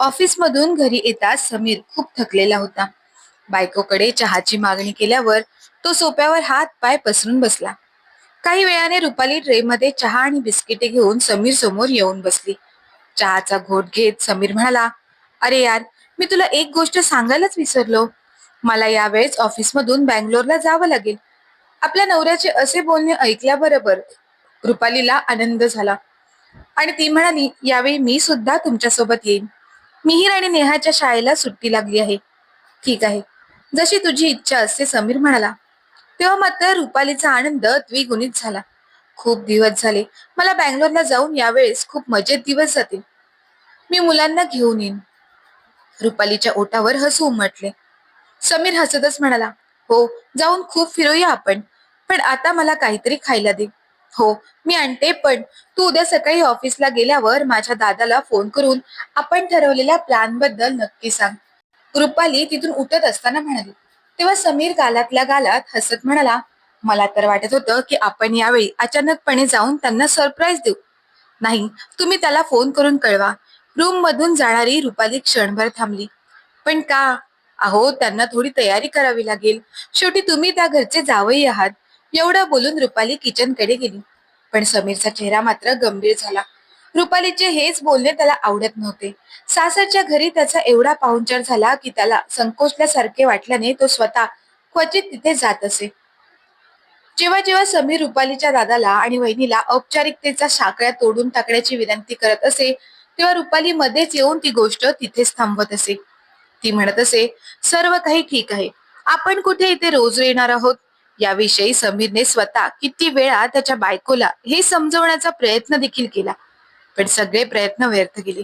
ऑफिसमधून घरी येताच समीर खूप थकलेला होता. बायकोकडे चहाची मागणी केल्यावर तो सोप्यावर हात पाय पसरून बसला. काही वेळाने रुपाली ट्रेमध्ये चहा आणि बिस्किटे घेऊन समीर समोर येऊन बसली. चहाचा घोट घेत समीर म्हणाला अरे यार मी तुला एक गोष्ट सांगायलाच विसरलो. मला यावेळेस ऑफिसमधून बँगलोरला जावं लागेल. आपल्या नवऱ्याचे असे बोलणे ऐकल्याबरोबर रुपालीला आनंद झाला. आणि ती म्हणाली यावेळी मी सुद्धा तुमच्यासोबत येईन. मिहीर आणि नेहाच्या शाळेला सुट्टी लागली आहे. ठीक आहे. जशी तुझी इच्छा असते समीर म्हणाला. तेव्हा मात्र रुपालीचा आनंद द्विगुणित झाला. खूप दिवस झाले. मला बँगलोरला जाऊन यावेळेस खूप मजेत दिवस जातील. मी मुलांना घेऊन येईन. रुपालीच्या ओटावर हसू उमटले. समीर हसतच म्हणाला हो जाऊन खूप फिरूया आपण. पण आता मला काहीतरी खायला दे. हो मी आणते पण तू उद्या सकाळी ऑफिसला गेल्यावर माझ्या दादाला फोन करून आपण ठरवलेल्या प्लॅनबद्दल नक्की सांग. रुपाली तिथून उठत असताना म्हणाली तेव्हा समीर गालातल्या गालात हसत म्हणाला मला तर वाटत होतं की आपण यावेळी अचानकपणे जाऊन त्यांना सरप्राईज देऊ. नाही तुम्ही त्याला फोन करून कळवा. रूम मधून जाणारी रुपाली क्षणभर थांबली. पण का? अहो त्यांना थोडी तयारी करावी लागेल. शेवटी तुम्ही त्या घरचे जावई आहात. एवढं बोलून रुपाली किचनकडे गेली. पण समीरचा चेहरा मात्र गंभीर झाला. रुपालीचे हेच बोलणे त्याला आवडत नव्हते. सासरच्या घरी त्याचा एवढा पाहुणचार झाला की त्याला संकोचल्यासारखे वाटल्याने तो स्वतः क्वचित तिथे जात असे. जेव्हा जेव्हा समीर रुपालीच्या दादाला आणि वहिनीला औपचारिकतेचा साकळ्या तोडून टाकण्याची विनंती करत असे तेव्हा रुपाली मध्येच येऊन ती गोष्ट तिथेच थांबवत असे. ती म्हणत असे सर्व काही ठीक आहे. आपण कुठे इथे रोज येणार आहोत? याविषयी समीरने स्वतः किती वेळा त्याच्या बायकोला हे समजवण्याचा प्रयत्न देखील केला. पण सगळे प्रयत्न व्यर्थ गेले.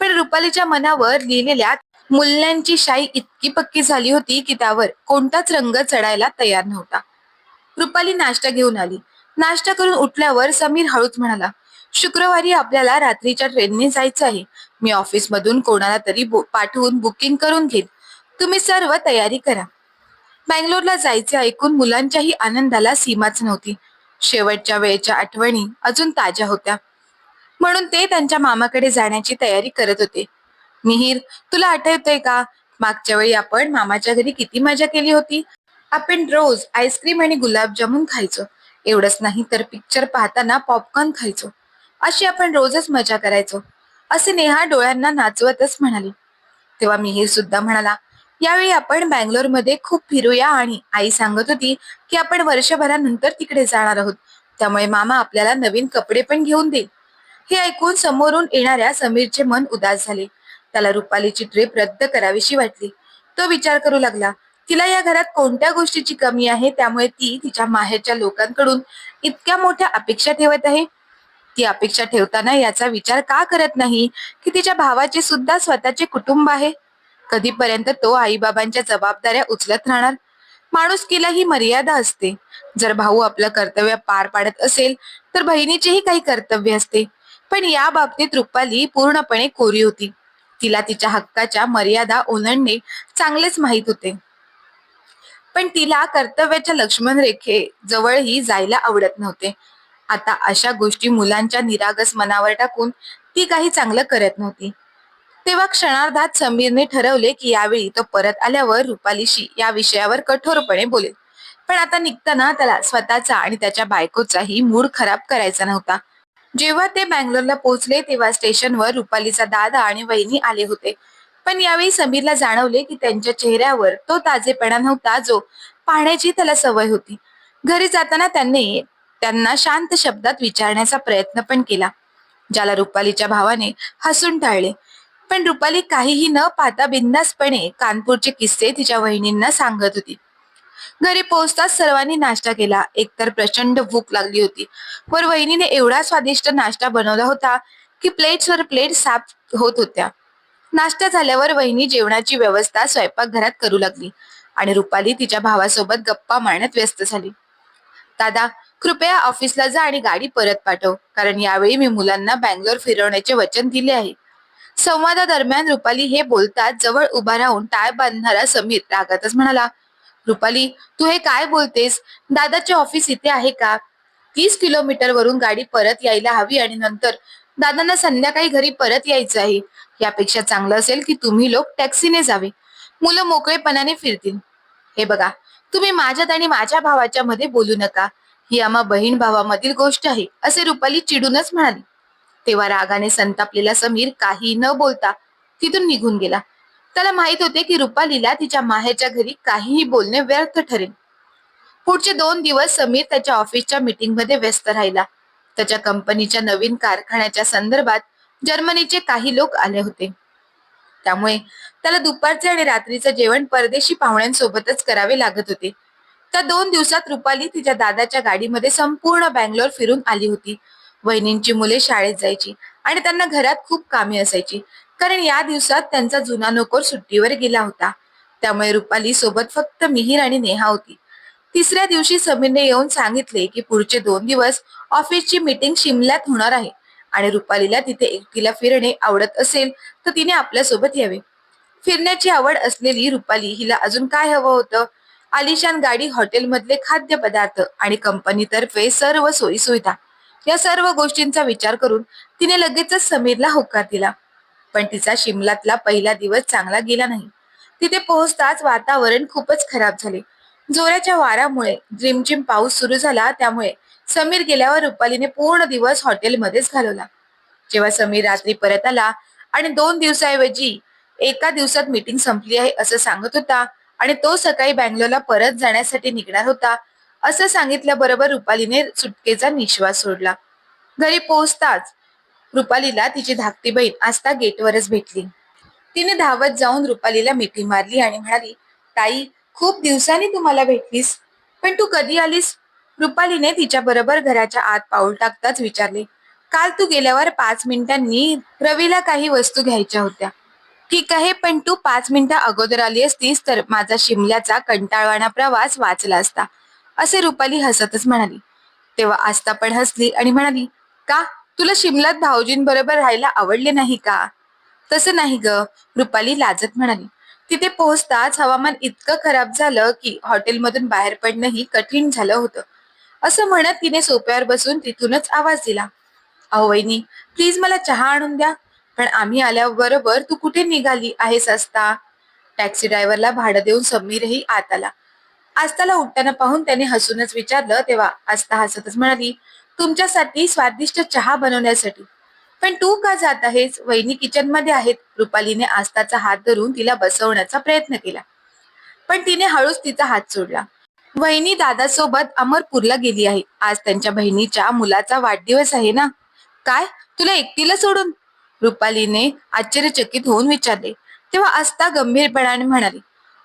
पण रुपालीच्या मनावर लिहिलेल्या मूल्यांची शाई इतकी पक्की झाली होती की त्यावर कोणताच रंग चढायला तयार नव्हता. रुपाली नाश्ता घेऊन आली. नाश्ता करून उठल्यावर समीर हळूच म्हणाला शुक्रवारी आपल्याला रात्रीच्या ट्रेनने जायचं आहे. मी ऑफिस मधून कोणाला तरी पाठवून बुकिंग करून घेईन. तुम्ही सर्व तयारी करा. बँगलोरला जायचे ऐकून मुलांच्याही आनंदाला सीमाच नव्हती. शेवटच्या वेळेच्या आठवणी अजून ताज्या होत्या. म्हणून ते त्यांच्या मामाकडे जाण्याची तयारी करत होते. मिहीर तुला आठवतंय का? मागच्या वेळी आपण मामाच्या घरी किती मजा केली होती? आपण रोज आईस्क्रीम आणि गुलाबजामुन खायचो. एवढंच नाही तर पिक्चर पाहताना पॉपकॉर्न खायचो. अशी आपण रोजच मजा करायचो असे नेहा डोळ्यांना नाचवतच म्हणाली. तेव्हा मिहीर सुद्धा म्हणाला यावेळी आपण बँगलोरमध्ये खूप फिरूया आणि आई सांगत होती की आपण वर्षभरानंतर तिकडे जाणार आहोत. त्यामुळे मामा आपल्याला नवीन कपडे पण घेऊन देईल. हे ऐकून समोरून येणाऱ्या समीरचे मन उदास झाले. त्याला रुपालीची ट्रिप रद्द करावीशी वाटली. तो विचार करू लागला तिला या घरात कोणत्या गोष्टीची कमी आहे? त्यामुळे ती तिच्या माहेरच्या लोकांकडून इतक्या मोठ्या अपेक्षा ठेवत आहे. ती अपेक्षा ठेवताना याचा विचार का करत नाही? की तिच्या भावाचे सुद्धा स्वतःचे कुटुंब आहे? कधीपर्यंत तो आईबाबांच्या जबाबदाऱ्या उचलत राहणार? माणुसकीला ही मर्यादा असते. जर भाऊ आपलं कर्तव्य पार पाडत असेल तर बहिणीचेही काही कर्तव्य असते. पण या बाबतीत रुपाली पूर्णपणे कोरी होती. तिला तिच्या हक्काच्या मर्यादा ओलांडणे चांगलेच माहीत होते. पण तिला कर्तव्याच्या लक्ष्मण रेखे जवळही जायला आवडत नव्हते. आता अशा गोष्टी मुलांच्या निरागस मनावर टाकून ती काही चांगलं करत नव्हती. तेव्हा क्षणार्धात समीरने ठरवले की यावेळी तो परत आल्यावर रुपालीशी या विषयावर कठोरपणे बोलेल. पण आता निघताना त्याला स्वतःचा आणि त्याच्या बायकोचाही मूड खराब करायचा नव्हता. जेव्हा ते बँगलोरला पोहोचले तेव्हा स्टेशनवर रुपालीचा दादा आणि वहिनी आले होते. पण यावेळी समीरला जाणवले की त्यांच्या चेहऱ्यावर तो ताजेपणा नव्हता जो पाहण्याची त्याला सवय होती. घरी जाताना त्यांनी त्यांना शांत शब्दात विचारण्याचा प्रयत्न पण केला ज्याला रुपालीच्या भावाने हसून टाळले. पण रुपाली काहीही न पाहता बिंदासपणे कानपूरचे किस्से तिच्या वहिनींना सांगत होती. घरी पोहोचताच सर्वांनी नाश्ता केला. एकतर प्रचंड भूक लागली होती. वर वहिनीने एवढा स्वादिष्ट नाश्ता बनवला होता की प्लेट्सवर प्लेट साफ होत होत्या. नाश्ता झाल्यावर वहिनी जेवणाची व्यवस्था स्वयंपाकघरात करू लागली आणि रुपाली तिच्या भावासोबत गप्पा मारण्यात व्यस्त झाली. दादा कृपया ऑफिसला जा आणि गाडी परत पाठव. कारण यावेळी मी मुलांना बँगलोर फिरवण्याचे वचन दिले आहे. संवादादरम्यान रुपाली हे बोलतात जवळ उभा राहून टाय बांधणारा समीर रागातच म्हणाला रुपाली तू हे काय बोलतेस? दादाचे ऑफिस इथे आहे का? तीस किलोमीटर वरून गाडी परत यायला हवी आणि नंतर दादांना संध्याकाळी घरी परत यायचं आहे. यापेक्षा चांगलं असेल की तुम्ही लोक टॅक्सीने जावे. मुलं मोकळेपणाने फिरतील. हे बघा तुम्ही माझ्यात आणि माझ्या भावाच्या मध्ये बोलू नका. ही आम्हा बहीण भावामधील गोष्ट आहे असे रुपाली चिडूनच म्हणाली. तेव्हा रागाने संतापलेला समीर काही न बोलता तिथून निघून गेला. त्याला माहीत होते की रुपालीला तिच्या माहेरच्या घरी काहीही बोलणे व्यर्थ ठरेल. पुढचे दोन दिवस समीर त्याच्या ऑफिसच्या मीटिंगमध्ये व्यस्त राहिला. त्याच्या कंपनीच्या नवीन कारखान्याच्या संदर्भात जर्मनीचे काही लोक आले होते. त्यामुळे त्याला दुपारचे आणि रात्रीचं जेवण परदेशी पाहुण्यांसोबतच करावे लागत होते. त्या दोन दिवसात रुपाली तिच्या दादाच्या गाडीमध्ये संपूर्ण बँगलोर फिरून आली होती. वहिनींची मुले शाळेत जायची आणि त्यांना घरात खूप कामे असायची. कारण या दिवसात त्यांचा जुना नोकर सुट्टीवर गेला होता. त्यामुळे रुपाली सोबत फक्त मिहीर आणि नेहा होती. तिसऱ्या दिवशी समीरने येऊन सांगितले की पुढचे दोन दिवस ऑफिसची मीटिंग शिमल्यात होणार आहे आणि रुपालीला तिथे एकटीला फिरणे आवडत असेल तर तिने आपल्यासोबत यावे. फिरण्याची आवड असलेली रुपाली हिला अजून काय हवं होतं? आलिशान गाडी हॉटेलमधले खाद्यपदार्थ आणि कंपनीतर्फे सर्व सोयी सुविधा या सर्व गोष्टींचा विचार करून तिने लगेचच समीरला होकार दिला. पण तिचा शिमलातला पहिला दिवस चांगला गेला नाही. तिथे पोहोचताच वातावरण खूपच खराब झाले. जोराच्या वाऱ्यामुळे रिमझिम पाऊस सुरू झाला त्यामुळे समीर गेल्यावर रुपालीने पूर्ण दिवस हॉटेलमध्येच घालवला. जेव्हा समीर रात्री परत आला आणि दोन दिवसाऐवजी एका दिवसात मीटिंग संपली आहे असं सांगत होता आणि तो सकाळी बँगलोरला परत जाण्यासाठी निघणार होता असं सांगितल्याबरोबर रुपालीने सुटकेचा निश्वास सोडला. घरी पोहोचताच रुपालीला तिची धाकटी बहीण आस्था गेटवरच भेटली. तिने धावत जाऊन रुपालीला मिठी मारली आणि म्हणाली ताई खूप दिवसांनी तुम्हाला भेटलीस. पण तू कधी आलीस? रुपालीने तिच्या बरोबर घराच्या आत पाऊल टाकताच विचारले काल तू गेल्यावर पाच मिनिटांनी रवीला काही वस्तू घ्यायच्या होत्या. ठीक आहे पण तू पाच मिनिटं अगोदर आली असतीस तर माझा शिमल्याचा कंटाळवाणा प्रवास वाचला असता. असे रुपाली हसतच म्हणाली. तेव्हा आस्था पण हसली आणि म्हणाली का? तुला शिमलात भाऊजींबरोबर राहायला आवडले नाही का? तसं नाही ग रुपाली लाजत म्हणाली. तिथे पोहोचताच हवामान इतकं खराब झालं की हॉटेलमधून बाहेर पडणंही कठीण झालं होतं. असं म्हणत तिने सोप्यावर बसून तिथूनच आवाज दिला. अहो वहिनी प्लीज मला चहा आणून द्या पण आम्ही आल्याबरोबर तू कुठे निघाली आहेस असता टॅक्सी ड्रायव्हरला भाडं देऊन समीरही आत आला. आस्थाला उठताना पाहून त्याने हसूनच विचारलं तेव्हा आस्था हसतच म्हणाली तुमच्यासाठी स्वादिष्ट चहा बनवण्यासाठी. पण तू का जात आहेस? वहिनी किचनमध्ये आहेत. रुपालीने आस्थाचा हात धरून तिला बसवण्याचा प्रयत्न केला. पण तिने हळूच तिचा हात सोडला. वहिनी दादासोबत अमरपूरला गेली आहे. आज त्यांच्या बहिणीच्या मुलाचा वाढदिवस आहे ना? काय? तुला एकटीला सोडून? रुपालीने आश्चर्यचकित होऊन विचारले. तेव्हा आस्था गंभीरपणाने म्हणाली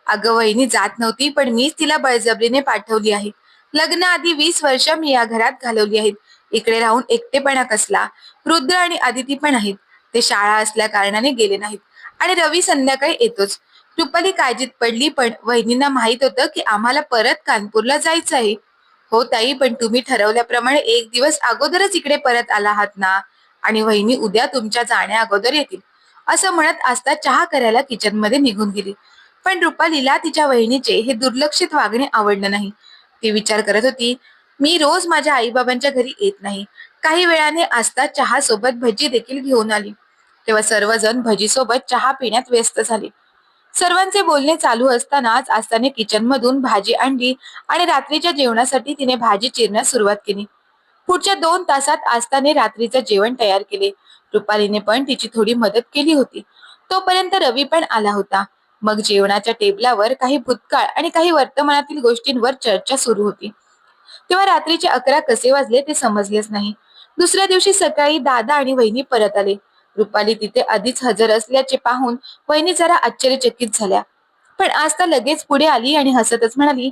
अगं वहिनी जात नव्हती पण मीच तिला बळजबरीने पाठवली आहे. लग्न आधी वीस वर्ष मी या घरात घालवली आहेत. इकडे राहून एकटेपणा कसला? रुद्र आणि आदिती पण आहेत. ते शाळा असल्या कारणाने गेले नाहीत. आणि रवी संध्याकाळी येतोच. रुपाली काळजीत पडली पण वहिनींना माहीत होतं की आम्हाला परत कानपूरला जायचं आहे. हो ताई पण तुम्ही ठरवल्याप्रमाणे एक दिवस अगोदरच इकडे परत आला आहात ना? आणि वहिनी उद्या तुमच्या जाण्या अगोदर येतील. असं म्हणत आस्था चहा करायला किचनमध्ये निघून गेली. पण रुपालीला तिच्या वहिनीचे हे दुर्लक्षित वागणे आवडलं नाही. ती विचार करत होती मी रोज माझ्या आईबाबांच्या घरी येत नाही. काही वेळाने आस्था चहा सोबत भजी देखील घेऊन आली. तेव्हा सर्वजण भजी सोबत चहा पिण्यात व्यस्त झाले. सर्वांचे बोलणे चालू असतानाच आस्थाने किचन मधून भाजी आणली आणि रात्रीच्या जेवणासाठी तिने भाजी चिरण्यास सुरुवात केली. पुढच्या दोन तासात आस्थाने रात्रीचं जेवण तयार केले. रुपालीने पण तिची थोडी मदत केली होती. तोपर्यंत रवी पण आला होता. मग जेवणाच्या टेबलावर काही भूतकाळ आणि काही वर्तमानातील गोष्टींवर चर्चा सुरू होती. तेव्हा रात्रीचे अकरा कसे वाजले ते समजलेच नाही. दुसऱ्या दिवशी सकाळी दादा आणि वहिनी परत आले. रुपाली तिथे आधीच हजर असल्याचे पाहून वहिनी जरा आश्चर्यचकित झाल्या. पण आज तर लगेच पुढे आली आणि हसतच म्हणाली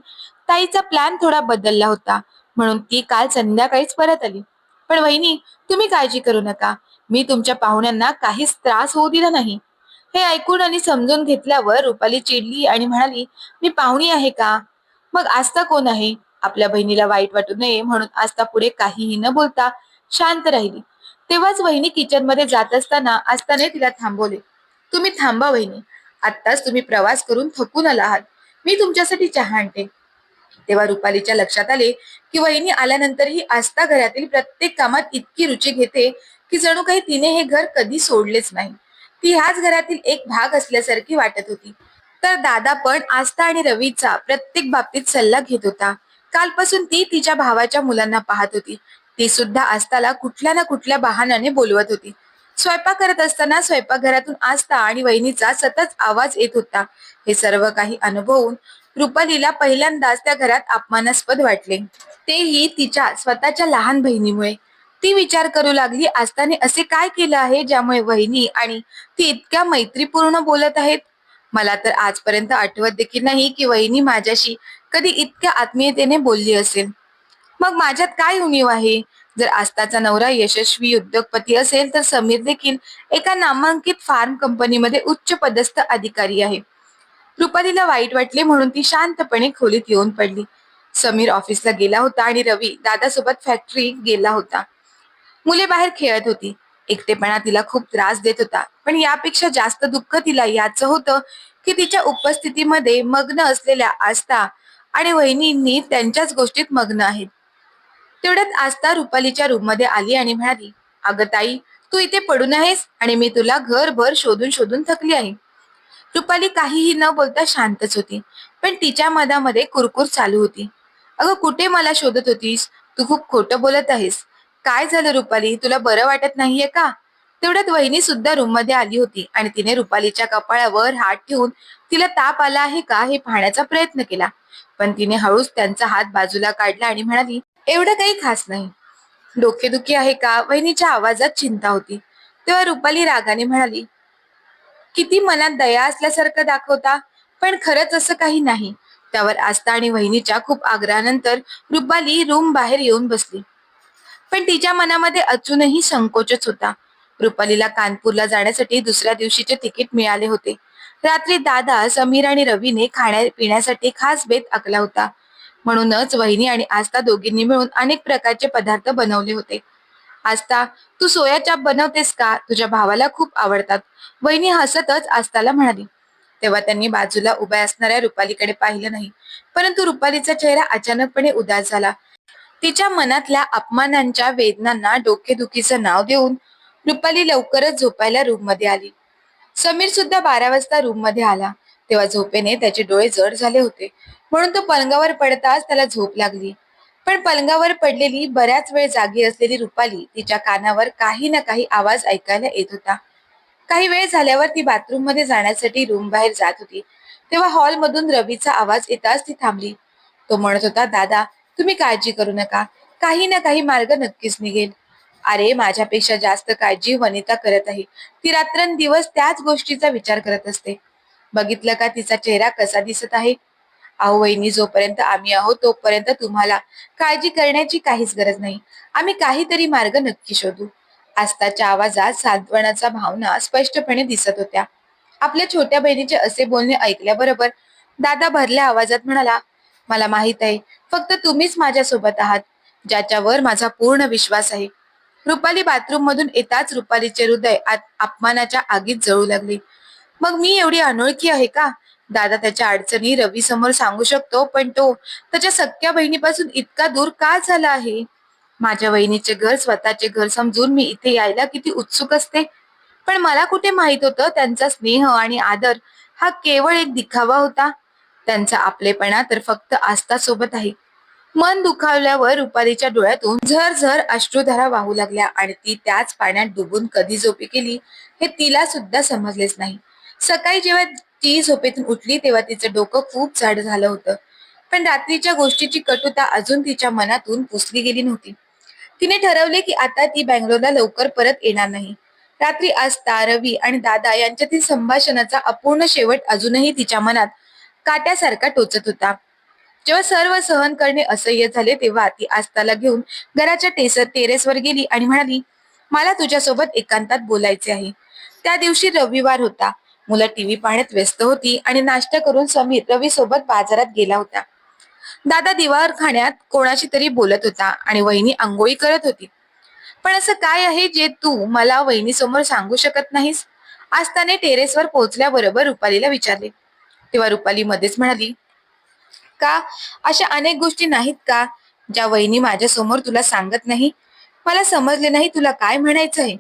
ताईचा प्लॅन थोडा बदलला होता. म्हणून ती काल संध्याकाळीच परत आली. पण वहिनी तुम्ही काळजी करू नका. मी तुमच्या पाहुण्यांना काहीच त्रास होऊ दिला नाही. हे ऐकून आणि समजून घेतल्यावर रुपाली चिडली आणि म्हणाली मी पाहुणी आहे का? मग आस्था कोण आहे? आपल्या बहिणीला वाईट वाटू नये म्हणून आस्था पुढे काहीही न बोलता शांत राहिली. तेव्हाच वहिनी किचनमध्ये जात असताना आस्थाने तिला थांबवले. तुम्ही थांबा वहिनी. आत्ताच तुम्ही प्रवास करून थकून आला आहात. मी तुमच्यासाठी चहा आणते. तेव्हा रुपालीच्या लक्षात आले की वहिनी आल्यानंतरही आस्था घरातील प्रत्येक कामात इतकी रुची घेते की जणू काही तिने हे घर कधी सोडलेच नाही. ती ह्याच घरातील एक भाग असल्यासारखी वाटत होती. तर दादा पण आस्था आणि रवीचा प्रत्येक बाबतीत सल्ला घेत होता. कालपासून ती तिच्या भावाच्या मुलांना पाहत होती. ती सुद्धा आस्थाला कुठल्या ना कुठल्या बहाण्याने बोलवत होती. स्वयंपाक करत असताना स्वयंपाकघरातून आस्था आणि वहिनीचा सतत आवाज येत होता. हे सर्व काही अनुभवून रुपालीला पहिल्यांदाच त्या घरात अपमानास्पद वाटले. तेही तिच्या स्वतःच्या लहान बहिणीमुळे. ती विचार करू लागली आस्थाने असे काय केलं आहे ज्यामुळे वहिनी आणि ती इतक्या मैत्रीपूर्ण बोलत आहेत? मला तर आजपर्यंत आठवत देखील नाही की वहिनी माझ्याशी कधी इतक्या आत्मीयतेने बोलली असेल. मग माझ्यात काय उणीव आहे? जर आस्थाचा नवरा यशस्वी उद्योगपती असेल तर समीर देखील एका नामांकित फार्म कंपनीमध्ये उच्च पदस्थ अधिकारी आहे. रुपालीला वाईट वाटले म्हणून ती शांतपणे खोलीत येऊन पडली. समीर ऑफिसला गेला होता आणि रवी दादासोबत फॅक्टरी गेला होता. मुले बाहेर खेळत होती. एकटेपणा तिला खूप त्रास देत होता. पण यापेक्षा जास्त दुःख तिला याचं होतं की तिच्या उपस्थितीमध्ये मग्न असलेल्या आस्था आणि वहिनींनी त्यांच्याच गोष्टीत मग्न आहेत. तेवढ्यात आस्था रुपालीच्या रूममध्ये आली आणि म्हणाली अगं ताई तू इथे पडून आहेस आणि मी तुला घरभर शोधून शोधून थकली आहे. रुपाली काहीही न बोलता शांतच होती पण तिच्या मनामध्ये कुरकुर चालू होती. अगं कुठे मला शोधत होतीस? तू खूप खोटं बोलत आहेस. काय झालं रुपाली? तुला बरं वाटत नाहीये का? तेवढ्यात वहिनी सुद्धा रूममध्ये आली होती आणि तिने रुपालीच्या कपाळावर हात ठेवून तिला ताप आला आहे का हे पाहण्याचा प्रयत्न केला. पण तिने हळूच त्यांचा हात बाजूला काढला आणि म्हणाली एवढं काही खास नाही. डोकेदुखी आहे का? वहिनीच्या आवाजात चिंता होती. तेव्हा रुपाली रागाने म्हणाली किती मनात दया असल्यासारखं दाखवता पण खरंच असं काही नाही. त्यावर आस्था आणि वहिनीच्या खूप आग्रहानंतर रुपाली रूम बाहेर येऊन बसली. पण तिच्या मनामध्ये अजूनही संकोचच होता. रुपालीला कानपूरला जाण्यासाठी दुसऱ्या दिवशीचे तिकीट मिळाले होते. रात्री दादा समीर आणि रवीने खाण्या पिण्यासाठी खास बेत आखला होता. म्हणूनच वहिनी आणि आस्था दोघींनी मिळून अनेक प्रकारचे पदार्थ बनवले होते. आस्था तू सोया चाप बनवतेस का? तुझ्या भावाला खूप आवडतात. वहिनी हसतच आस्ताला म्हणाली. तेव्हा त्यांनी बाजूला उभ्या असणाऱ्या रुपालीकडे पाहिलं नाही. परंतु रुपालीचा चेहरा अचानकपणे उदास झाला. तिच्या मनातल्या अपमानांच्या वेदनांना डोकेदुखीचं नाव देऊन रुपाली लवकरच झोपायला रूममध्ये आली. समीर सुद्धा बारा वाजता रूममध्ये आला. तेव्हा झोपेने त्याचे डोळे जड झाले होते. म्हणून तो पलंगावर पडताच त्याला झोप लागली. पण पलंगावर पडलेली बऱ्याच वेळ जागी असलेली रुपाली तिच्या कानावर काही ना काही आवाज ऐकायला येत होता. काही वेळ झाल्यावर ती बाथरूममध्ये जाण्यासाठी रूम बाहेर जात होती. तेव्हा हॉल मधून रवीचा आवाज येताच ती थांबली. तो म्हणत होता दादा तुम्ही काळजी करू नका. काही ना काही मार्ग नक्कीच निघेल. अरे माझ्यापेक्षा जास्त काळजी वनिता करत आहे. ती रात्रंदिवस त्याच गोष्टीचा विचार करत असते. बघितलं का तिचा चेहरा कसा दिसत आहे? अहो वहिनी जोपर्यंत आम्ही आहोत तोपर्यंत तुम्हाला काळजी करण्याची काहीच गरज नाही. आम्ही काहीतरी मार्ग नक्की शोधू. आस्ताच्या आवाजात सांत्वनाचा भावना स्पष्टपणे दिसत होत्या. आपल्या छोट्या बहिणीचे असे बोलणे ऐकल्याबरोबर दादा भरल्या आवाजात म्हणाला मला माहीत आहे. फक्त तुम्हीच माझ्यासोबत आहात ज्याच्यावर माझा पूर्ण विश्वास आहे. रुपाली बाथरूम मधून येताच रुपालीचे हृदय आत- अपमानाच्या आगीत जळू लागले. मग मी एवढी अनोळखी आहे का? दादा त्याच्या अडचणी रवी समोर सांगू शकतो पण तो त्याच्या सख्या बहिणीपासून इतका दूर का झाला आहे? माझ्या वहिनीचे घर स्वतःचे घर समजून मी इथे यायला किती उत्सुक असते. पण मला कुठे माहीत होतं त्यांचा स्नेह आणि आदर हा केवळ एक दिखावा होता. त्यांचा आपलेपणा तर फक्त आस्था सोबत आहे. मन दुखावल्यावर रुपालीच्या डोळ्यातून झर झर अश्रुधारा वाहू लागल्या आणि ती त्याच पाण्यात डुबून कधी झोपी केली हे तिला सुद्धा समजलेच नाही. सकाळी जेव्हा ती झोपेतून उठली तेव्हा तिचं डोकं खूप जाड झालं होतं. पण रात्रीच्या गोष्टीची कटुता अजून तिच्या मनातून पुसली गेली नव्हती. तिने ठरवले की आता ती बँगलोरला लवकर परत येणार नाही. रात्री आस्था रवी आणि दादा यांच्यातील संभाषणाचा अपूर्ण शेवट अजूनही तिच्या मनात काट्यासारखा टोचत होता. जेव्हा सर्व सहन करणे असह्य झाले तेव्हा ती आस्ताला घेऊन घराच्या टेसर टेरेसवर गेली आणि म्हणाली मला तुझ्यासोबत एकांतात बोलायचे आहे. त्या दिवशी रविवार होता. मुलं टीव्ही पाहण्यात व्यस्त होती आणि नाश्ता करून समीर रवी सोबत बाजारात गेला होता. दादा दिवार खाण्यात कोणाशी तरी बोलत होता आणि वहिनी आंघोळी करत होती. पण असं काय आहे जे तू मला वहिनी समोर सांगू शकत नाहीस? आस्ताने टेरेसवर पोहोचल्याबरोबर रुपालीला विचारले. तेव्हा रुपाली मध्येच म्हणाली का? अशा अनेक गोष्टी नाहीत का ज्या वहिनी माझ्यासमोर तुला सांगत नाही? मला समजले नाही तुला काय म्हणायचं आहे.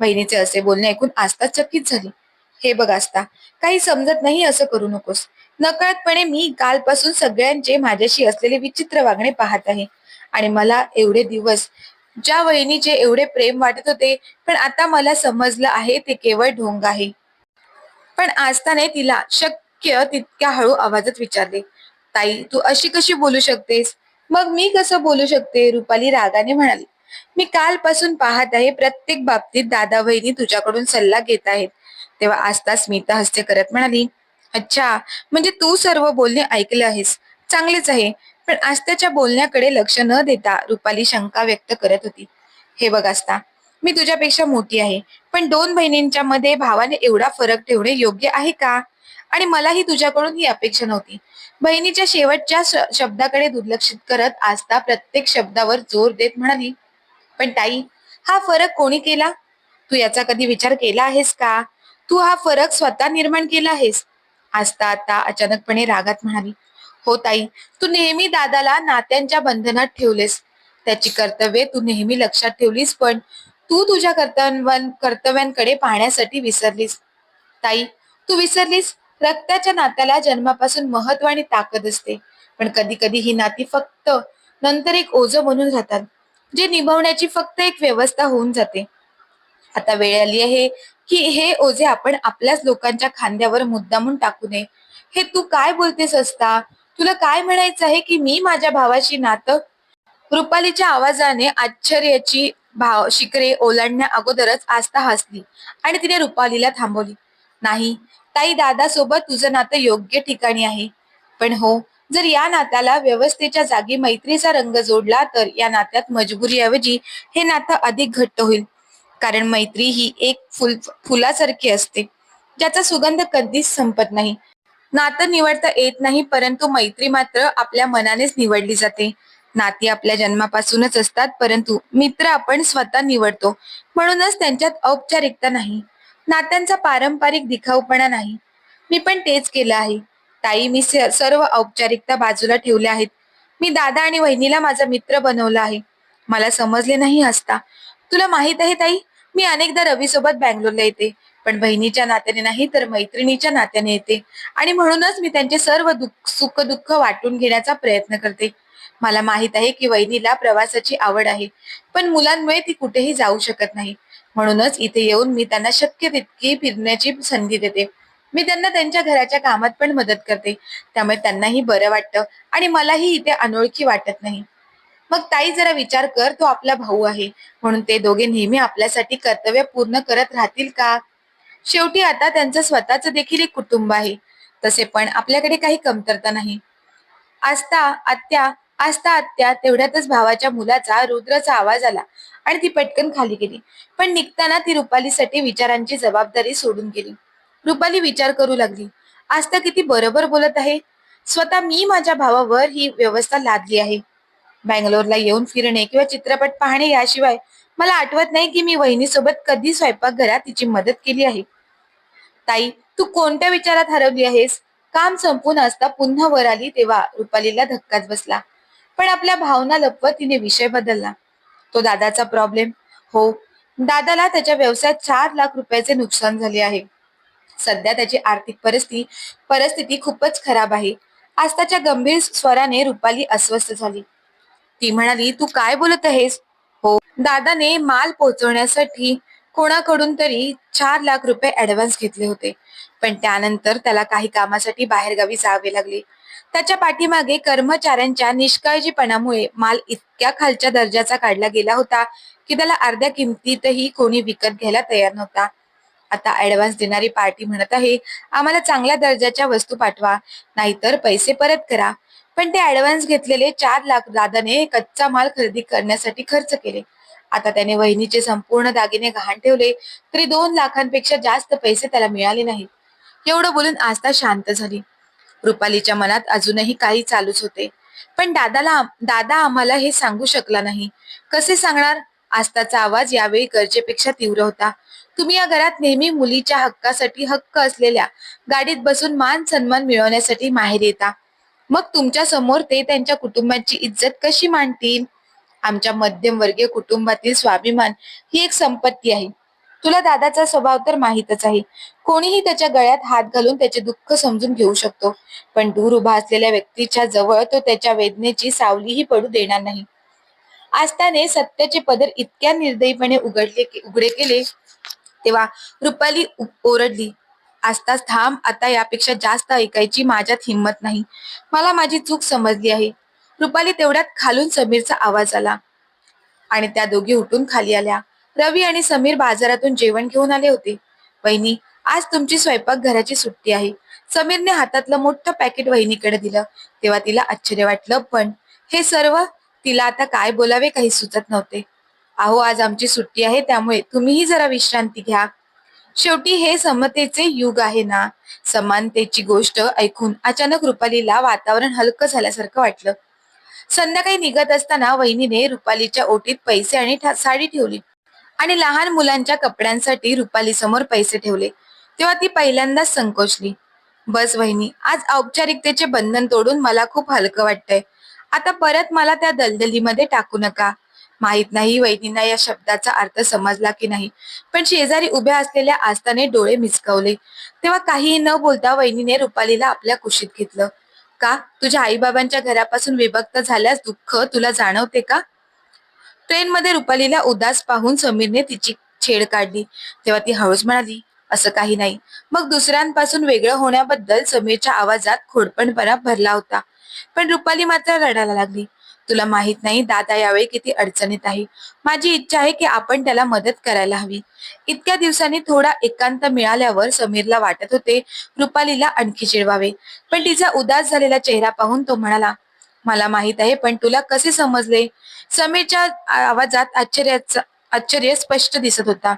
बहिणीचे असे बोलणे ऐकून आस्था चकित झाली. हे बघ आस्था काही समजत नाही असं करू नकोस. नकळतपणे मी कालपासून सगळ्यांचे माझ्याशी असलेले विचित्र वागणे पाहत आहे. आणि मला एवढे दिवस ज्या वहिनीचे एवढे प्रेम वाटत होते पण आता मला समजलं आहे ते केवळ ढोंग आहे. पण आस्थाने तिला शक्य तितक्या हळू आवाजात विचारले ताई तू अशी कशी बोलू शकतेस? मग मी कसं बोलू शकते? रुपाली रागाने म्हणाली मी कालपासून पाहत आहे प्रत्येक बाबतीत दादा बहिणी तुझ्याकडून सल्ला घेत आहेत. तेव्हा आस्था स्मिता हस्ते करत म्हणाली अच्छा म्हणजे तू सर्व बोलणे ऐकले आहेस? चांगलेच आहे पण आस्थाच्या बोलण्याकडे लक्ष न देता रुपाली शंका व्यक्त करत होती. हे बघ आस्था मी तुझ्यापेक्षा मोठी आहे पण दोन बहिणींच्या मध्ये भावाने एवढा फरक ठेवणे योग्य आहे का? आणि मलाही तुझ्याकडून ही अपेक्षा नव्हती. बहिणीच्या शेवटच्या श- शब्दाकडे दुर्लक्षित करत आस्था प्रत्येक शब्दावर जोर देत म्हणाली पण ताई हा फरक कोणी केला? तू याचा कधी विचार केला आहेस का? तू हा फरक स्वतः निर्माण केला आहेस? आस्था आता अचानकपणे रागात म्हणाली हो ताई तू नेहमी दादाला नात्यांच्या बंधनात ठेवलेस. त्याची कर्तव्ये तू नेहमी लक्षात ठेवलीस पण तू तुझ्या कर्तव्यां कर्तव्यांकडे पाहण्यासाठी विसरलीस. ताई तू विसरलीस? रक्ताच्या नात्याला जन्मापासून महत्त्व आणि ताकद असते. पण कधी कधी ही नाती फक्त नंतर एक ओझ बनून राहतात जे निभवण्याची फक्त एक व्यवस्था होऊन जाते. आता वेळ आली आहे की हे ओझे आपण आपल्याच लोकांच्या खांद्यावर मुद्दामून टाकू नये. हे तू काय बोलतेस असता? तुला काय म्हणायचं आहे की मी माझ्या भावाशी नातं? रुपालीच्या आवाजाने आश्चर्याची भाव शिकरे ओलांडण्या अगोदरच आस्था हसली आणि तिने रुपालीला थांबवली. नाही ताई दादा सोबत तुझं नातं योग्य ठिकाणी आहे. पण हो जर या नात्याला व्यवस्थेच्या जागी मैत्रीचा रंग जोडला तर या नात्यात मजबुरीऐवजी हे नातं अधिक घट्ट होईल. कारण मैत्री ही एक फुल फुलासारखी असते ज्याचा सुगंध कधीच संपत नाही. नातं निवडता येत नाही परंतु मैत्री मात्र आपल्या मनानेच निवडली जाते. नाती आपल्या जन्मापासूनच असतात परंतु मित्र आपण स्वतः निवडतो म्हणूनच त्यांच्यात औपचारिकता नाही. नात्यांचा पारंपरिक दिखाऊपणा नाही. मी पण तेच केलं आहे. ताई मी सर्व औपचारिकता बाजूला ठेवल्या आहेत. मी दादा आणि वहिनीला माझा मित्र बनवला आहे. मला समजले नाही असता. तुला माहीत आहे ताई मी अनेकदा रवी सोबत बँगलोरला येते. पण बहिणीच्या नात्याने नाही तर मैत्रिणीच्या नात्याने येते. आणि म्हणूनच मी त्यांचे सर्व दुःख सुख दुःख वाटून घेण्याचा प्रयत्न करते. मला माहीत आहे की वहिनीला प्रवासाची आवड आहे. पण मुलांमुळे ती कुठेही जाऊ शकत नाही. म्हणूनच इथे येऊन मी त्यांना शक्य तितकी फिरण्याची संधी देते. मी त्यांना त्यांच्या घराच्या कामात पण मदत करते. त्यामुळे त्यांनाही बरं वाटतं आणि मलाही इथे अनोळखी वाटत नाही. मग ताई जरा विचार कर तो आपला भाऊ आहे. म्हणून ते दोघे नेहमी आपल्यासाठी कर्तव्य पूर्ण करत राहतील का? शेवटी आता त्यांचं स्वतःच देखील एक कुटुंब आहे. तसे पण आपल्याकडे काही कमतरता नाही. आस्था आत्या आस्था आत्या तेवढ्यातच भावाच्या मुलाचा रुद्रचा आवाज आला आणि ती पटकन खाली गेली. पण निघताना ती रुपालीसाठी विचारांची जबाबदारी सोडून गेली. रुपाली विचार करू लागली. आस्था किती बरोबर बोलत आहे. स्वतः मी माझ्या भावावर ही व्यवस्था लादली आहे. बँगलोरला येऊन फिरणे किंवा चित्रपट पाहणे याशिवाय मला आठवत नाही की मी वहिनीसोबत कधी स्वयंपाकघरात तिची मदत केली आहे. ताई तू कोणत्या विचारात हरवली आहेस? काम संपून असता पुन्हा वर आली तेव्हा रुपालीला धक्काच बसला. पण आपल्या भावना लपवत तिने विषय बदलला. तो दादाचा प्रॉब्लेम हो दादाला त्याच्या व्यवसायात चार लाख रुपयाचे नुकसान झाले आहे. सध्या त्याची आर्थिक परिस्थिती परिस्थिती खूपच खराब आहे. आस्ताच्या गंभीर स्वराने रुपाली अस्वस्थ झाली. ती म्हणाली तू काय बोलत आहेस? हो दादाने माल पोहोचवण्यासाठी कोणाकडून तरी चार लाख रुपये ऍडव्हान्स घेतले होते. पण त्यानंतर त्याला काही कामासाठी बाहेरगावी जावे लागले. त्याच्या पाठीमागे कर्मचाऱ्यांच्या निष्काळजीपणामुळे माल इतक्या खालच्या दर्जाचा काढला गेला होता की त्याला अर्ध्या किमतीतही कोणी विकत घ्यायला तयार नव्हता. आता ऍडव्हान्स देणारी पार्टी म्हणत आहे आम्हाला चांगल्या दर्जाच्या वस्तू पाठवा नाहीतर पैसे परत करा. पण ते ऍडव्हान्स घेतलेले चार लाख दादाने कच्चा माल खरेदी करण्यासाठी खर्च केले. आता त्याने वहिनीचे संपूर्ण दागिने गहाण ठेवले तरी दोन लाखांपेक्षा जास्त पैसे त्याला मिळाले नाहीत. एवढं बोलून आस्था शांत झाली. रुपालीच्या मनात अजूनही काही चालूच होते. पण दादाला दादा आम्हाला हे सांगू शकला नाही. कसे सांगणार? आस्थाचा आवाज यावेळी गरजेपेक्षा तीव्र होता. तुम्ही या घरात नेहमी मुलीच्या हक्कासाठी हक्क असलेल्या गाडीत बसून मान सन्मान मिळवण्यासाठी माहेर येता. मग तुमच्यासमोर ते त्यांच्या कुटुंबाची इज्जत कशी मांडतील? आमच्या मध्यमवर्गीय कुटुंबातील स्वाभिमान ही एक संपत्ती आहे. तुला दादाचा स्वभाव तर माहीतच आहे. कोणीही त्याच्या गळ्यात हात घालून त्याचे दुःख समजून घेऊ शकतो. पण दूर उभा असलेल्या व्यक्तीच्या जवळ तो त्याच्या वेदनेची सावलीही पडू देणार नाही. आस्थाने सत्याचे पदर इतक्या निर्दयीपणे उघडले उघडे केले तेव्हा रुपाली ओरडली. आस्ताच थांब आता यापेक्षा जास्त ऐकायची माझ्यात हिंमत नाही. मला माझी चूक समजली आहे. रुपाली तेवढ्यात खालून समीरचा आवाज आला. आणि त्या दोघी उठून खाली आल्या. रवी आणि समीर बाजारातून जेवण घेऊन आले होते. वहिनी आज तुमची स्वयंपाक घराची सुट्टी आहे. समीरने हातातलं मोठं पॅकेट वहिनीकडे दिलं. तेव्हा तिला आश्चर्य वाटलं पण हे सर्व तिला आता काय बोलावे काही सुचत नव्हते. अहो आज आमची सुट्टी आहे त्यामुळे तुम्हीही जरा विश्रांती घ्या. शेवटी हे समतेचे युग आहे ना. समानतेची गोष्ट ऐकून अचानक रुपालीला वातावरण हलकं झाल्यासारखं वाटलं. संध्याकाळी निघत असताना वहिनीने रुपालीच्या ओटीत पैसे आणि साडी ठेवली. आणि लहान मुलांच्या कपड्यांसाठी रुपाली समोर पैसे ठेवले. तेव्हा ती पहिल्यांदाच संकोचली. बस वहिनी आज औपचारिकतेचे बंधन तोडून मला खूप हलकं वाटतंय. आता परत मला त्या दलदलीमध्ये टाकू नका. माहीत नाही वहिनींना या शब्दाचा अर्थ समजला की नाही. पण शेजारी उभ्या असलेल्या आस्ताने डोळे मिचकावले तेव्हा काहीही न बोलता वहिनीने रुपालीला आपल्या कुशीत घेतलं. का? तुझ्या आईबाबांच्या घरापासून विभक्त झाल्यास दुःख तुला जाणवते का? ट्रेनमध्ये रुपालीला उदास पाहून समीरने तिची छेड काढली. तेव्हा ती हळूच म्हणाली असं काही नाही. मग दुसऱ्यांपासून वेगळं होण्याबद्दल समीरच्या आवाजात खोडपणपणा भरला होता. पण रुपाली मात्र रडायला लागली. तुला माहीत नाही दादा यावेळी किती अडचणीत आहे. माझी इच्छा आहे की आपण त्याला मदत करायला हवी. इतक्या दिवसांनी थोडा एकांत मिळाल्यावर समीरला वाटत होते रुपालीला आणखी चिडवावे. पण तिचा उदास झालेला चेहरा पाहून तो म्हणाला मला माहीत आहे पण तुला कसे समजले? समीरच्या आवाजात आश्चर्याचा आश्चर्य स्पष्ट दिसत होता.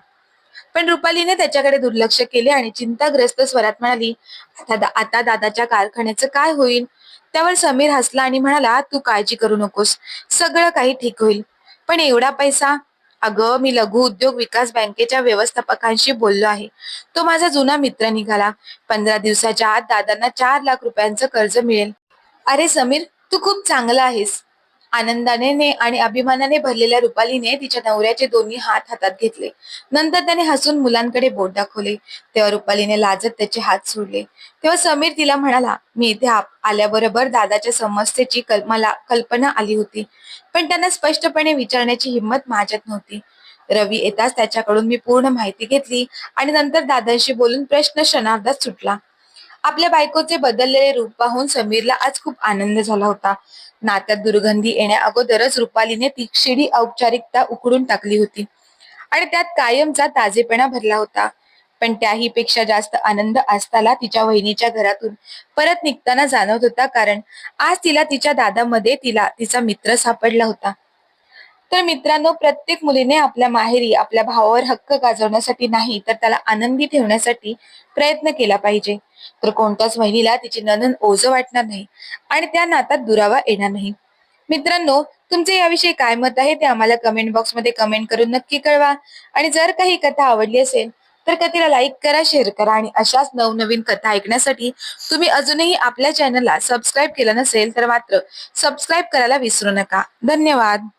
पण रुपालीने त्याच्याकडे दुर्लक्ष केले आणि चिंताग्रस्त स्वरात म्हणाली आता दा- आता दादाच्या कारखान्याचं काय होईल? त्यावर समीर हसला आणि म्हणाला तू काळजी करू नकोस. सगळं काही ठीक होईल. पण एवढा पैसा? अगं मी लघु उद्योग विकास बँकेच्या व्यवस्थापकांशी बोललो आहे. तो माझा जुना मित्र निघाला. पंधरा दिवसाच्या आत दादांना चार लाख रुपयांचं कर्ज मिळेल. अरे समीर तू खूप चांगला आहेस. आनंदाने आणि अभिमानाने भरलेल्या रुपालीने तिच्या नवऱ्याचे दोन्ही हात हातात घेतले. नंतर त्याने हसून मुलांकडे बोट दाखवले. तेव्हा रुपालीने लाजत त्याचे हात सोडले. तेव्हा समीर तिला म्हणाला मी इथे आल्याबरोबर दादाच्या समस्येची कल मला कल्पना आली होती. पण त्यांना स्पष्टपणे विचारण्याची हिंमत माझ्यात नव्हती. रवी येताच त्याच्याकडून मी पूर्ण माहिती घेतली आणि नंतर दादांशी बोलून प्रश्न क्षणार्धात सुटला. आपल्या बायकोचे बदललेले रूप पाहून समीरला आज खूप आनंद झाला होता. नात्यात दुर्गंधी येण्या अगोदरच रुपालीने ती शिडी औपचारिकता उकडून टाकली होती. आणि त्यात कायमचा ताजेपणा भरला होता. पण त्याही पेक्षा जास्त आनंद आस्ताला तिच्या वहिनीच्या घरातून परत निघताना जाणवत होता कारण आज तिला तिच्या दादामध्ये तिला तिचा मित्र सापडला होता. तर मित्रांनो प्रत्येक मुलीने आपल्या माहेरी आपल्या भावावर हक्क गाजवण्यासाठी नाही तर त्याला आनंदी ठेवण्यासाठी प्रयत्न केला पाहिजे. तर कोणत्याच वहिनीला तिची ननन ओझ वाटणार नाही आणि त्या नातात दुरावा येणार नाही. मित्रांनो तुमचे याविषयी काय मत आहे ते आम्हाला कमेंट बॉक्समध्ये कमेंट करून नक्की कळवा. आणि जर काही कथा आवडली असेल तर कथेला लाईक करा शेअर करा आणि अशाच नवनवीन कथा ऐकण्यासाठी तुम्ही अजूनही आपल्या चॅनलला सबस्क्राईब केलं नसेल तर मात्र सबस्क्राईब करायला विसरू नका. धन्यवाद.